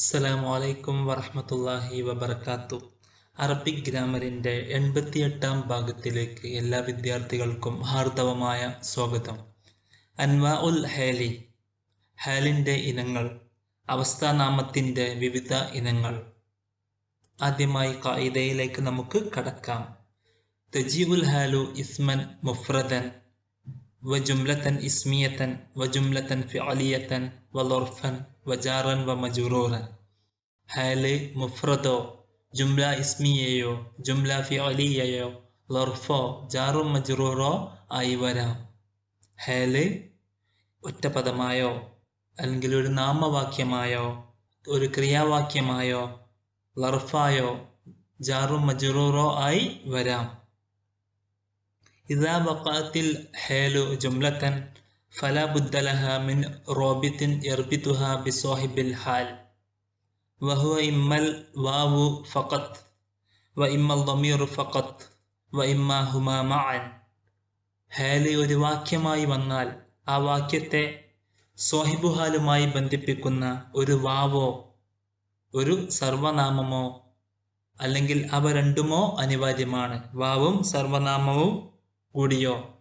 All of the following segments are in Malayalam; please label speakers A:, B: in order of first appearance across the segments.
A: അസ്സലാമു അലൈക്കും വറഹമത്തല്ലാഹി വബർക്കാത്തു അറബിക് ഗ്രാമറിന്റെ എൺപത്തിയെട്ടാം ഭാഗത്തിലേക്ക് എല്ലാ വിദ്യാർത്ഥികൾക്കും ഹാർദവമായ സ്വാഗതം. അൻവാ ഉൽ ഹാലി ഹാലിന്റെ ഇനങ്ങൾ അവസ്ഥാനാമത്തിന്റെ വിവിധ ഇനങ്ങൾ. ആദ്യമായി കായികയിലേക്ക് നമുക്ക് കടക്കാം. തജീബുൽ ഹാലു ഇസ്മൻ മുഫ്രദൻ وجملة اسمية وجملة فعلية وظرفا وجارا ومجرورا ഹാല് മുഫ്രദോ ജുംല ഇസ്മിയയോ ജുംല ഫിഅലിയയോ ലർഫോ ജാറും മജ്റൂറോ ആയി വരാം ഹാല് ഒറ്റപദമായോ അല്ലെങ്കിൽ ഒരു നാമവാക്യമായോ ഒരു ക്രിയാവാക്യമായോ ലർഫായോ ജാറും മജ്റൂറോ ആയി വരാം إذا بقأت الحال جملة فلا بد لها من رابط يربطها بصاحب الحال وهو إما الواو فقط وإما الضمير فقط وإما هما معا ഹാല് ഒരു വാക്യമായി വന്നാൽ ആ വാക്യത്തെ സ്വാഹിബുഹാലുമായി ബന്ധിപ്പിക്കുന്ന ഒരു വാവോ ഒരു സർവനാമമോ അല്ലെങ്കിൽ അവ രണ്ടുമോ അനിവാര്യമാണ് വാവും സർവനാമവും കൂടിയോ?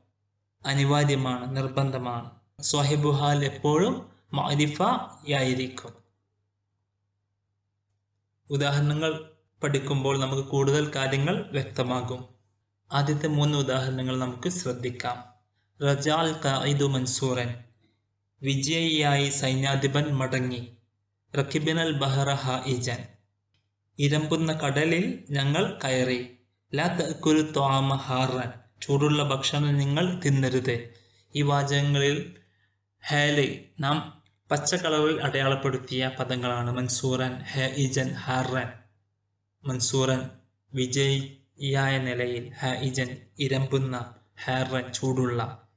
A: അനിവാര്യമാണ് നിർബന്ധമാണ്. സ്വഹിബുഹാൽ എപ്പോഴും മാരിഫയായിരിക്കും ഉദാഹരണങ്ങൾ പഠിക്കുമ്പോൾ നമുക്ക് കൂടുതൽ കാര്യങ്ങൾ വ്യക്തമാകും. ആദ്യത്തെ മൂന്ന് ഉദാഹരണങ്ങൾ നമുക്ക് ശ്രദ്ധിക്കാം. റജാൽ കായിദു മൻസൂറൻ വിജയിയായി സൈന്യാധിപൻ മടങ്ങി. റക്കിബിനൽ ബഹറ ഹായിജൻ ഇരമ്പുന്ന കടലിൽ ഞങ്ങൾ കയറി. ലാ തക്കുരു ഹാറൻ ചൂടുള്ള ഭക്ഷണം നിങ്ങൾ തിന്നരുത്. ഈ വാചകങ്ങളിൽ ഹേലെ നാം പച്ച കളറിൽ അടയാളപ്പെടുത്തിയ പദങ്ങളാണ്. മൻസൂറൻ ഹെ ഇജൻ ഹാറൻ മൻസൂറൻ വിജയിയായ നിലയിൽ ഹ ഇജൻ ഇരമ്പുന്ന ഹാറൻ ചൂടുള്ള.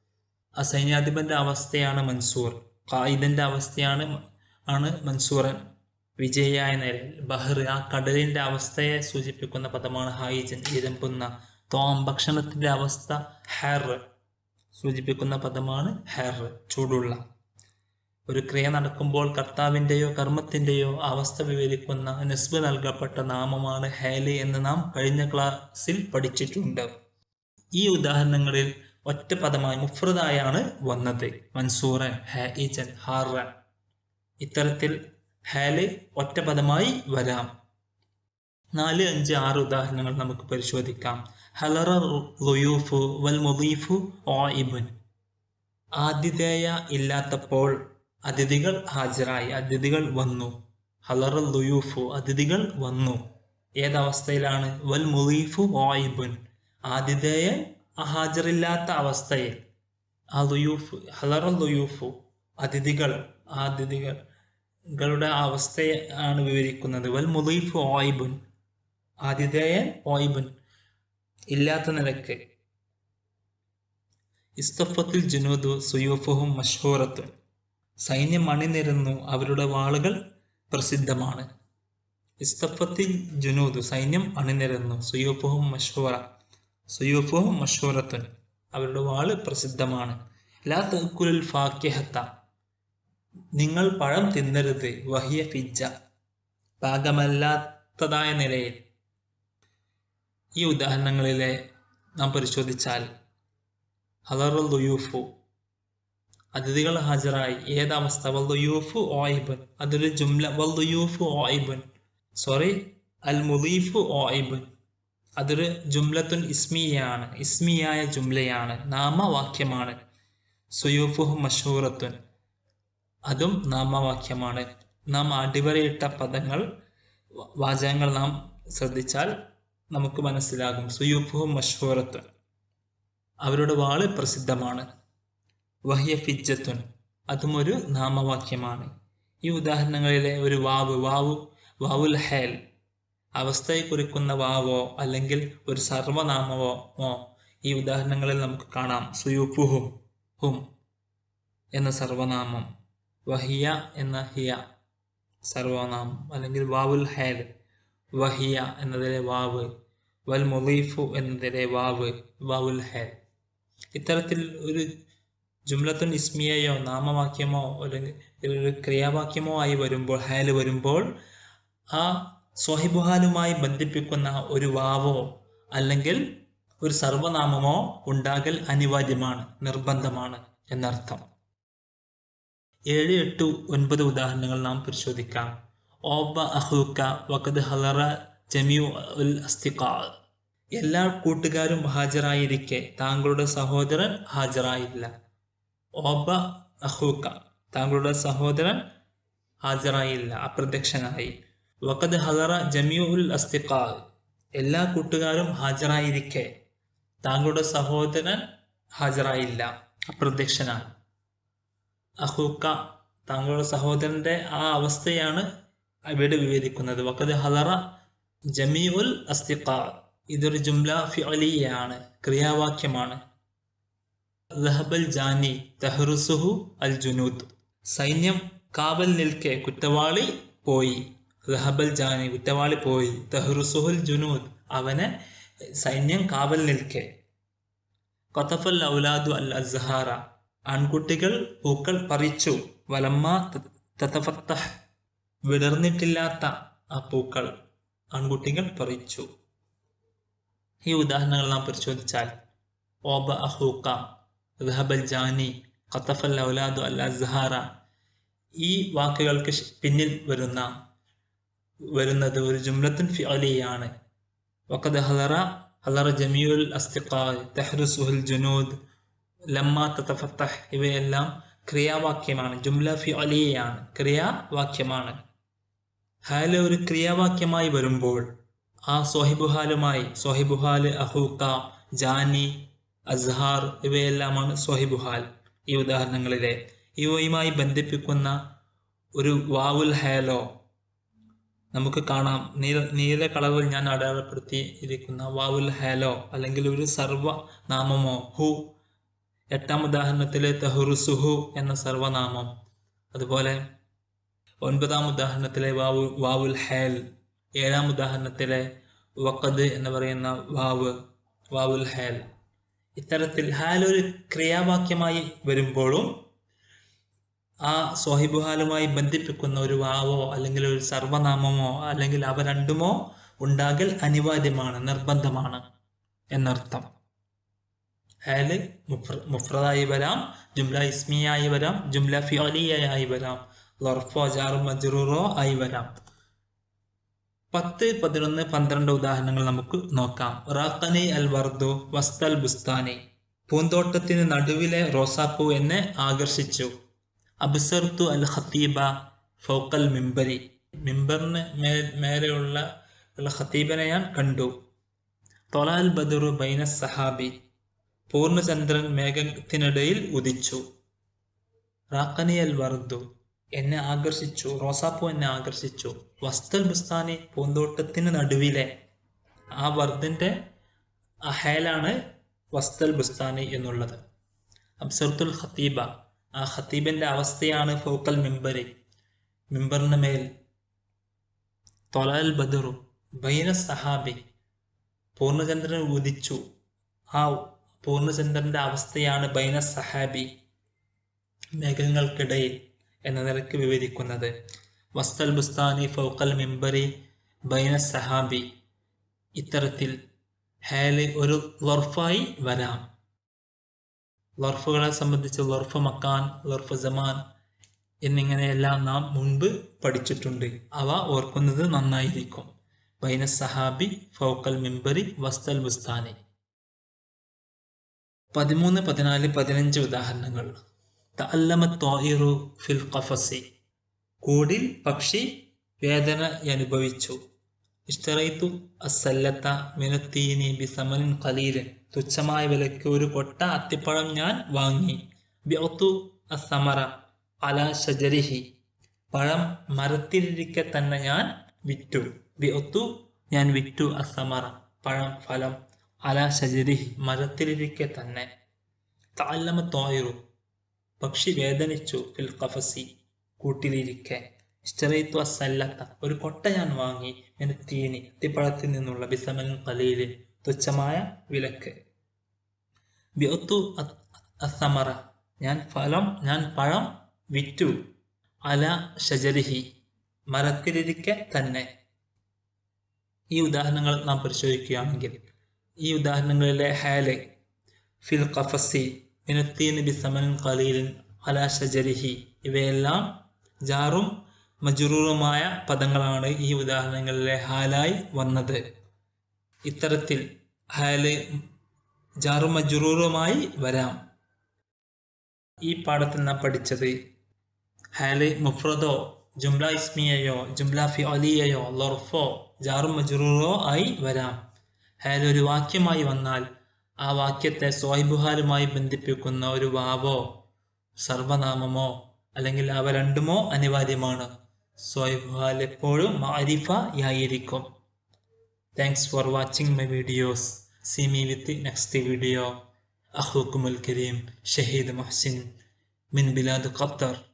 A: ആ സൈന്യാധിപന്റെ അവസ്ഥയാണ് മൻസൂർ. കായിദന്റെ അവസ്ഥയാണ് ആണ് മൻസൂറൻ. വിജയിയായ നിലയിൽ ബഹർ ആ കടലിന്റെ അവസ്ഥയെ സൂചിപ്പിക്കുന്ന പദമാണ് ഹായിജൻ ഇരമ്പുന്ന. തോം ഭക്ഷണത്തിന്റെ അവസ്ഥ ഹെർ സൂചിപ്പിക്കുന്ന പദമാണ് ഹെർ ചൂടുള്ള. ഒരു ക്രിയ നടക്കുമ്പോൾ കർത്താവിന്റെയോ കർമ്മത്തിന്റെയോ അവസ്ഥ വിവരിക്കുന്ന നെസ്ബ് നൽകപ്പെട്ട നാമമാണ് ഹേലി എന്ന് നാം കഴിഞ്ഞ ക്ലാസ്സിൽ പഠിച്ചിട്ടുണ്ട്. ഈ ഉദാഹരണങ്ങളിൽ ഒറ്റ പദമായി മുഫ്രദായാണ് വന്നത്. മൻസൂറൻ ഹീജൻ ഹാറൻ ഇത്തരത്തിൽ ഹേലി ഒറ്റ പദമായി വരാം. നാല് അഞ്ച് ആറ് ഉദാഹരണങ്ങൾ നമുക്ക് പരിശോധിക്കാം. ഹലറ ലുയൂഫു വൽ മുദീഫു ഓയിബുൻ ആതിഥേയ ഇല്ലാത്തപ്പോൾ അതിഥികൾ ഹാജരായി അതിഥികൾ വന്നു. ഹലറ ലുയൂഫു അതിഥികൾ വന്നു. ഏതവസ്ഥയിലാണ്? വൽ മുദീഫു ഓയിബുൻ ആതിഥേയൻ ഹാജറില്ലാത്ത അവസ്ഥയിൽ. ആ ലുയൂഫ് ഹലറ ലുയൂഫു അതിഥികൾ അതിഥികളുടെ അവസ്ഥയെ അവസ്ഥയാണ് വിവരിക്കുന്നത്. വൽ മുദീഫു ഓയിബുൻ ആതിഥേയൻ ഓയിബുൻ ഇല്ലാത്ത നിലയ്ക്ക്. ഇസ്തഫത്തിൽ ജുനൂദു സുയൂഫുഹും മഷൂറത്തും സൈന്യം അണിനിരന്നു. അവരുടെ വാളുകൾ പ്രസിദ്ധമാണ്. ഇസ്തഫത്തിൽ ജുനൂദു സൈന്യം അണിനിരന്നു. സുയൂഫുഹും മഷൂറ സുയൂഫുഹും മഷൂറത്തുൻ അവരുടെ വാൾ പ്രസിദ്ധമാണ്. ലാ തക്കുലുൽ ഫാക്യഹത്ത നിങ്ങൾ പഴം തിന്നരുത്. വഹിയ ഫിജ പാകമല്ലാത്തതായ നിലയിൽ ഈ ഉദാഹരണങ്ങളിലെ നാം പരിശോധിച്ചാൽ ഹലറുൽ ദുയൂഫു അതിഥികൾ ഹാജരായി. ഏതവസ്ഥ? വൽ ദുയൂഫു ഓയിബൻ അതൊരു ജുംല. വൽ ദുയൂഫു ഓയിബൻ സോറി അൽ മുദീഫു ഓയിബൻ അതൊരു ജുംലത്തുൻ ഇസ്മിയാണ് ഇസ്മിയായ ജുംലയാണ്. നാമവാക്യമാണ്. സുയൂഫു മഷൂറത്തുൻ. അതും നാമവാക്യമാണ്. നാം അടിവരയിട്ട പദങ്ങൾ വാചകങ്ങൾ നാം ശ്രദ്ധിച്ചാൽ നമുക്ക് മനസ്സിലാകും. സുയൂഫും മഷൂറത്തുൻ അവരുടെ വാൾ പ്രസിദ്ധമാണ്. വഹിയ ഫിജത്തുൻ അതും ഒരു നാമവാക്യമാണ്. ഈ ഉദാഹരണങ്ങളിലെ ഒരു വാവ് വാവു വാവുൽ ഹേൽ. അവസ്ഥയെ കുറിക്കുന്ന വാവോ അല്ലെങ്കിൽ ഒരു സർവനാമവോ ഈ ഉദാഹരണങ്ങളിൽ നമുക്ക് കാണാം. സുയൂഫുഹും ഹും എന്ന സർവനാമം. വഹിയ എന്ന ഹിയ സർവനാമം അല്ലെങ്കിൽ വാവുൽ ഹേൽ. വഹിയ എന്നതിലെ വാവ് വൽ മൊലീഫു എന്നതിലെ വാവ് വാവുൽ ഹെ ഇത്തരത്തിൽ ഒരു ജുംലത്തുൻ ഇസ്മിയയോ നാമവാക്യമോ അല്ലെങ്കിൽ ഒരു ക്രിയാവാക്യമോ ആയി വരുമ്പോൾ ഹാൽ വരുമ്പോൾ ആ സ്വഹിബുഹാലുമായി ബന്ധിപ്പിക്കുന്ന ഒരു വാവോ അല്ലെങ്കിൽ ഒരു സർവനാമമോ ഉണ്ടാകൽ അനിവാര്യമാണ് നിർബന്ധമാണ് എന്നർത്ഥം. ഏഴ് എട്ട് ഒൻപത് ഉദാഹരണങ്ങൾ നാം പരിശോധിക്കാം. ഓബ അഹൂക്ക വഖദ് ഹലറ ജമിയു ഉൽ അസ്തിഖാ. എല്ലാ കൂട്ടുകാരും ഹാജരായിരിക്കെ. താങ്കളുടെ സഹോദരൻ ഹാജരായില്ല. ഓബ അഹൂക്ക താങ്കളുടെ സഹോദരൻ ഹാജരായില്ല അപ്രത്യക്ഷനായി. വഖദ് ഹലറ ജമിയു ഉൽ അസ്തിഖാ എല്ലാ കൂട്ടുകാരും ഹാജരായിരിക്കെ. താങ്കളുടെ സഹോദരൻ ഹാജരായില്ല അപ്രത്യക്ഷനായി. അഹൂക്ക താങ്കളുടെ സഹോദരന്റെ ആ അവസ്ഥയാണ് ഇവിടെ വിവരിക്കുന്നത് വക്കത് ഹലറ ജമീ ഉൽ അസ്തിഖാ. ഇതൊരു ജുംല ഫിഅലിയാണ് ക്രിയാവാക്യമാണ്. ലഹബൽ ജാനി തഹ്റുസുഹു അൽ ജുനൂദ്. സൈന്യം കാവൽ നിൽക്കെ കുറ്റവാളി പോയി. ലഹബൽ ജാനി കുറ്റവാളി പോയി. തഹ്റുസുഹുൽ ജുനൂദ് അവനെ സൈന്യം കാവൽ നിൽക്കെ. കൊത്തഫൽ ഔലാദു അൽ അസ്ഹാറ. ആൺകുട്ടികൾ പൂക്കൾ പറിച്ചു. വലമ്മ തതഫത്തഹ് വിടർന്നിട്ടില്ലാത്ത ആ പൂക്കൾ ആൺകുട്ടികൾ പറിച്ചു. ഈ ഉദാഹരണങ്ങൾ നാം പരിശോധിച്ചാൽ ഓബ അഹൂക്ക ദഹബൽ ജാനി ഖത്തഫൽ ഔലാദു അൽ അസ്ഹാറ ഈ വാക്കുകൾക്ക് പിന്നിൽ വരുന്ന വരുന്നത് ഒരു ജുംലത്തുൻ ഫിഅലിയാണ്. വഖദ് ഹലറ ഹലറ ജമീഉൽ അസ്തിഖാ തഹ്റുസുഹുൽ ജുനൂദ് ലമ്മ തതഫത്തഹ് ഇവയെല്ലാം ക്രിയാവാക്യമാണ് ജുംല ഫിഅലിയാണ് ക്രിയാവാക്യമാണ്. ഹാൽ ഒരു ക്രിയാവാക്യമായി വരുമ്പോൾ ആ സോഹിബുഹാലുമായി സോഹിബുഹാൽ അഹൂക്ക ജാനി അസ്ഹാർ ഇവയെല്ലാമാണ് സോഹിബുഹാൽ ഈ ഉദാഹരണങ്ങളിലെ ഇവയുമായി ബന്ധിപ്പിക്കുന്ന ഒരു വാവുൽ ഹാലോ നമുക്ക് കാണാം. നീല നീല കളറിൽ ഞാൻ അടയാളപ്പെടുത്തി ഇരിക്കുന്ന വാവുൽ ഹാലോ അല്ലെങ്കിൽ ഒരു സർവനാമമോ ഹു. എട്ടാം ഉദാഹരണത്തിലെ തഹുറുസുഹു എന്ന സർവനാമം. അതുപോലെ ഒൻപതാം ഉദാഹരണത്തിലെ വാവു വാവുൽ ഹേൽ. ഏഴാം ഉദാഹരണത്തിലെ വക്കത് എന്ന് പറയുന്ന വാവ് വാവുൽ ഹേൽ. ഇത്തരത്തിൽ ഹാൽ ഒരു ക്രിയാവാക്യമായി വരുമ്പോഴും ആ സ്വഹിബുഹാലുമായി ബന്ധിപ്പിക്കുന്ന ഒരു വാവോ അല്ലെങ്കിൽ ഒരു സർവനാമമോ അല്ലെങ്കിൽ അവ രണ്ടുമോ ഉണ്ടാകൽ അനിവാര്യമാണ് നിർബന്ധമാണ് എന്നർത്ഥം. ഹാൽ മുഫ്രദായി വരാം ജുംല ഇസ്മിയായി വരാം ജുംല ഫിയോലിയായി വരാം. ലർഫോ ആയി വരാം. പത്ത് പതിനൊന്ന് പന്ത്രണ്ട് ഉദാഹരണങ്ങൾ നമുക്ക് നോക്കാം. റാഖനി അൽ വർദു വസ്തൽ ബുസ്താനി. പൂന്തോട്ടത്തിന് നടുവിലെ റോസാപ്പൂ എന്നെ ആകർഷിച്ചു. അബ്സർത്തു അൽ ഖത്തീബ ഫൗക്കൽ മിമ്പരി മിമ്പറിന് മേ മേലെയുള്ള ഖത്തീബനെ ഞാൻ കണ്ടു. തൊലാൽ ബദറു ബൈന സഹാബി. പൂർണചന്ദ്രൻ മേഘത്തിനിടയിൽ ഉദിച്ചു. റാഖനി അൽ വർദു എന്നെ ആകർഷിച്ചു റോസാപ്പൂ എന്നെ ആകർഷിച്ചു. വസ്തൽ ബുസ്താനി പൂന്തോട്ടത്തിന് നടുവിലെ ആ വർദ്ധന്റെ അഹേലാണ് വസ്തൽ ബുസ്താനി എന്നുള്ളത്. അബ്സർത്തുൽ ഖത്തീബ ആ ഖത്തീബിന്റെ അവസ്ഥയാണ് ഫോക്കൽ മെമ്പറി മിമ്പറിന് മേൽ തൊലാൽ ബദറു ബൈന സഹാബി പൂർണചന്ദ്രൻ ഉദിച്ചു ആ പൂർണചന്ദ്രന്റെ അവസ്ഥയാണ് ബൈന സഹാബി മേഘങ്ങൾക്കിടയിൽ. എന്ന നിലയ്ക്ക് വിവരിക്കുന്നത്. വസ്തൽ ബുസ്താനി ഫൗക്കൽ മിംബറി ബൈന സഹാബി. ഇത്തരത്തിൽ ഹാൽ ഒരു ലർഫായി വരാം. ലർഫുകളെ സംബന്ധിച്ച് ലർഫ് മക്കാൻ ലർഫ് ജമാൻ എന്നിങ്ങനെയെല്ലാം നാം മുൻപ് പഠിച്ചിട്ടുണ്ട്. അവ ഓർക്കുന്നത് നന്നായിരിക്കും. ബൈന സഹാബി ഫൗക്കൽ മിംബറി വസ്തൽ ബുസ്താനി. പതിമൂന്ന് പതിനാല് പതിനഞ്ച് ഉദാഹരണങ്ങൾ. തഅല്ലമ ത്വായിറു ഫിൽ ഖഫസി. കൂടിൽ പക്ഷി വേദന അനുഭവിച്ചു. ഇഷ്ടറൈത്തു അസല്ലത്ത മിനത്തീനി ബിസമൻ ഖലീലൻ. തുച്ഛമായ വിലയ്ക്ക് ഒരു കൊട്ട അത്തിപ്പഴം ഞാൻ വാങ്ങി. ബിഅത്തു അസമറ അല ഷജരിഹി പഴം മരത്തിലിരിക്കെ തന്നെ ഞാൻ വിറ്റു. ബിഅത്തു ഞാൻ വിറ്റു അസമറ പഴം ഫലം അല ഷജരിഹി മരത്തിലിരിക്കെ തന്നെ. തഅല്ലമ ത്വായിറു പക്ഷി വേദനിച്ചു ഫിൽ കഫസി കൂട്ടിലിരിക്കെ. ഇഷ്ടറയിത്തു അസല്ലത്ത ഒരു കൊട്ട ഞാൻ വാങ്ങി മെനുത്തീനി അത്തിപ്പഴത്തിൽ നിന്നുള്ള ബിസമൻ കലയിൽ തുച്ഛമായ വിലക്ക്. ബിഒത്തു അസമറ. ഞാൻ ഫലം ഞാൻ പഴം വിറ്റു. അല ഷജരിഹി മരത്തിലിരിക്കെ തന്നെ. ഈ ഉദാഹരണങ്ങൾ നാം പരിശോധിക്കുകയാണെങ്കിൽ ഈ ഉദാഹരണങ്ങളിലെ ഹാലെ ഫിൽ ഖഫസി മിനത്തീൻ ബിസമൻ ഖലീലിൻ അല ഷജരിഹി. ഇവയെല്ലാം ജാറും മജുറൂറുമായ പദങ്ങളാണ് ഈ ഉദാഹരണങ്ങളിലെ ഹാലായി വന്നത്. ഇത്തരത്തിൽ ഹാൽ ജാറും മജുറൂറുമായി വരാം. ഈ പാഠത്തിൽ നാം പഠിച്ചത് ഹാൽ മുഫ്രദോ ജുംല ഇസ്മിയയോ ജുംല ഫി അലിയയോ ലൊർഫോ ജാറും മജുറൂറോ ആയി വരാം. ഹാൽ ഒരു വാക്യമായി വന്നാൽ ആ വാക്യത്തെ സ്വാഹിബുഹാരുമായി ബന്ധിപ്പിക്കുന്ന ഒരു വാവോ സർവനാമമോ അല്ലെങ്കിൽ അവ രണ്ടുമോ അനിവാര്യമാണ്. സ്വാഹിബുഹാൽ എപ്പോഴും മാരിഫയായിരിക്കും thanks for watching my videos see me with next video അഹുക്കുമുൽ കരീം ഷഹീദ് മഹ്സിൻ മിൻ ബിലാദ് ഖത്തർ.